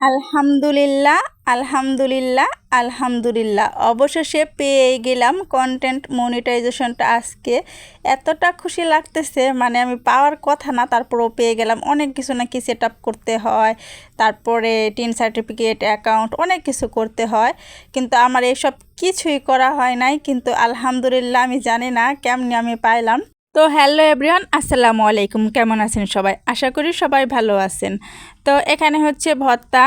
আলহামদুলিল্লাহ আলহামদুলিল্লাহ আলহামদুলিল্লাহ। অবশেষে পেয়ে গেলাম কন্টেন্ট মনিটাইজেশনটা আজকে। এতটা খুশি লাগতেছে মানে আমি পাওয়ার কথা না, তারপরেও পেয়ে গেলাম। অনেক কিছু নাকি সেট আপ করতে হয়, তারপরে টিন সার্টিফিকেট অ্যাকাউন্ট অনেক কিছু করতে হয়। কিন্তু আমার এসব কিছুই করা হয় নাই। কিন্তু আলহামদুলিল্লাহ, আমি জানি না কেমনি আমি পাইলাম। তো হ্যালো এভরিওয়ান, আসসালামু আলাইকুম। কেমন আছেন সবাই? আশা করি সবাই ভালো আছেন। তো এখানে হচ্ছে ভর্তা,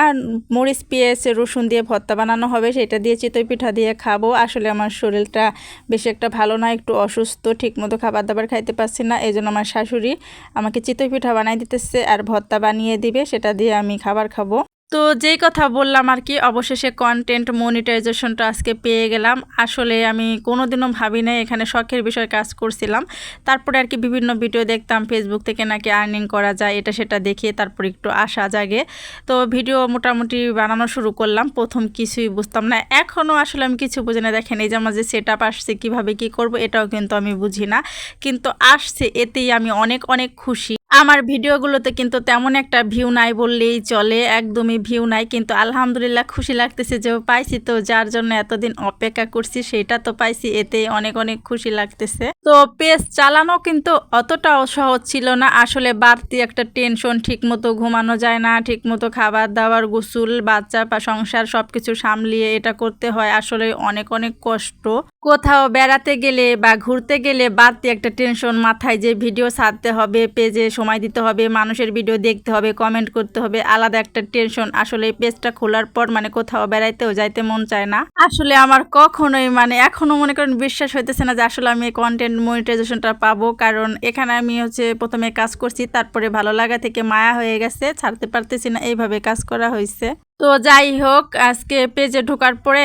মরিচ, পেঁয়াজ, রসুন দিয়ে ভর্তা বানানো হবে। সেটা দিয়ে চিতই পিঠা দিয়ে খাব। আসলে আমার শরীরটা বেশি একটা ভালো না, একটু অসুস্থ, ঠিকমতো খাবার দাবার খাইতে পারছি না। এই আমার শাশুড়ি আমাকে চিতই পিঠা বানাই দিতেছে আর ভর্তা বানিয়ে দিবে। সেটা দিয়ে আমি খাবার খাব। তো যেই কথা বললাম আর কি, অবশেষে কন্টেন্ট মনিটাইজেশনটা আজকে পেয়ে গেলাম। আসলে আমি কোনোদিনও ভাবি না এখানে শখের বিষয়ে কাজ করছিলাম। তারপরে আর কি বিভিন্ন ভিডিও দেখতাম ফেসবুক থেকে নাকি আর্নিং করা যায়, এটা সেটা দেখিয়ে তারপর একটু আশা জাগে। তো ভিডিও মোটামুটি বানানো শুরু করলাম, প্রথম কিছুই বুঝতাম না। এখনও আসলে আমি কিছু বুঝি না, দেখেন এই যে আমার যে সেট আপ আসছে, কীভাবে কী করব, এটাও কিন্তু আমি বুঝি না। কিন্তু আসছে, এতেই আমি অনেক অনেক খুশি। আমার ভিডিওগুলোতে কিন্তু তেমন একটা ভিউ নাই বললেই চলে, একদমই ভিউ নাই। কিন্তু আলহামদুলিল্লাহ খুশি লাগতেছে যে পাইছি তো, যার জন্য এতদিন অপেক্ষা করছি, সেটা তো পাইছি এতে অনেক অনেক খুশি লাগতেছে। তো পেজ চালানো কিন্তু অতটাও সহজ ছিল না, আসলে বাড়তি একটা টেনশন ঠিক মতো ঘুমানো যায় না ঠিক মতো খাবার দাবার গোসুল, বাচ্চা, বা সংসার সব কিছু সামলিয়ে এটা করতে হয়, আসলে অনেক অনেক কষ্ট। কোথাও বেড়াতে গেলে বা ঘুরতে গেলে বাড়তি একটা টেনশন মাথায় যে ভিডিও ছাড়তে হবে, পেজে সময় দিতে হবে, মানুষের ভিডিও দেখতে হবে কমেন্ট করতে হবে, আলাদা একটা টেনশন। আসলে পেজটা খোলার পর মানে কোথাও বেড়াইতেও যাইতে মন চায় না। আসলে আমার কখনোই মানে এখনও মনে করেন বিশ্বাস হইতেছে না যে আসলে আমি কন্টেন্ট মনিটাইজেশনটা পাবো। কারণ এখানে আমি হচ্ছে প্রথমে কাজ করছি, তারপরে ভালো লাগা থেকে মায়া হয়ে গেছে, ছাড়তে পারতেছি না, এইভাবে কাজ করা হয়েছে তো যাই হোক, আজকে পেজে ঢোকার পরে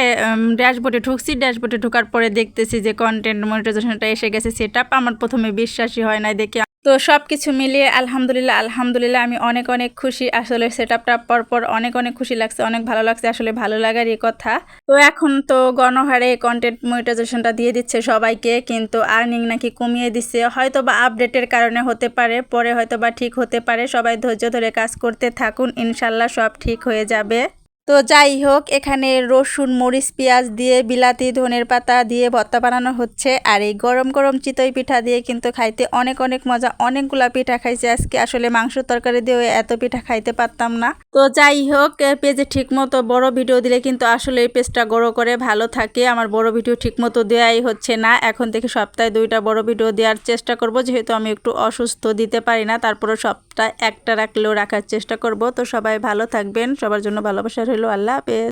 ড্যাশবোর্ডে ঢুকছি ড্যাশবোর্ডে ঢোকার পরে দেখতেছি যে কন্টেন্ট মনিটাইজেশনটা এসে গেছে সেটা আমার প্রথমে বিশ্বাসই হয় না দেখে তো সব কিছু মিলিয়ে আলহামদুলিল্লাহ আলহামদুলিল্লাহ আমি অনেক অনেক খুশি। আসলে সেট আপটা পর পর অনেক অনেক খুশি লাগছে, অনেক ভালো লাগছে, আসলে ভালো লাগারই কথা। তো এখন তো গণহারে কন্টেন্ট মনিটাইজেশনটা দিয়ে দিচ্ছে সবাইকে, কিন্তু আর্নিং নাকি কমিয়ে দিচ্ছে। হয়তো বা আপডেটের কারণে হতে পারে, পরে হয়তো বা ঠিক হতে পারে। সবাই ধৈর্য ধরে কাজ করতে থাকুন, ইনশাল্লাহ সব ঠিক হয়ে যাবে। তো যাই হোক, এখানে রসুন, মরিচ, পেঁয়াজ দিয়ে, বিলাতি, ধনের পাতা দিয়ে ভর্তা বানানো হচ্ছে। আর এই গরম গরম চিতই পিঠা দিয়ে কিন্তু খাইতে অনেক অনেক মজা অনেকগুলা পিঠা খাইছে। আজকে আসলে মাংস তরকারি দিয়েও এত পিঠা খাইতে পারতাম না। তো যাই হোক পেজে ঠিক মতো বড় ভিডিও দিলে কিন্তু আসলে এই পেজটা বড় করে ভালো থাকে। আমার বড় ভিডিও ঠিক মতো দেওয়াই হচ্ছে না। এখন থেকে সপ্তাহে দুইটা বড় ভিডিও দেওয়ার চেষ্টা করব। যেহেতু আমি একটু অসুস্থ দিতে পারি না তারপরে সপ্তাহে একটা রাখলেও রাখার চেষ্টা করব। তো সবাই ভালো থাকবেন, সবার জন্য ভালোবাসা রইল আল্লাহ হাফেজ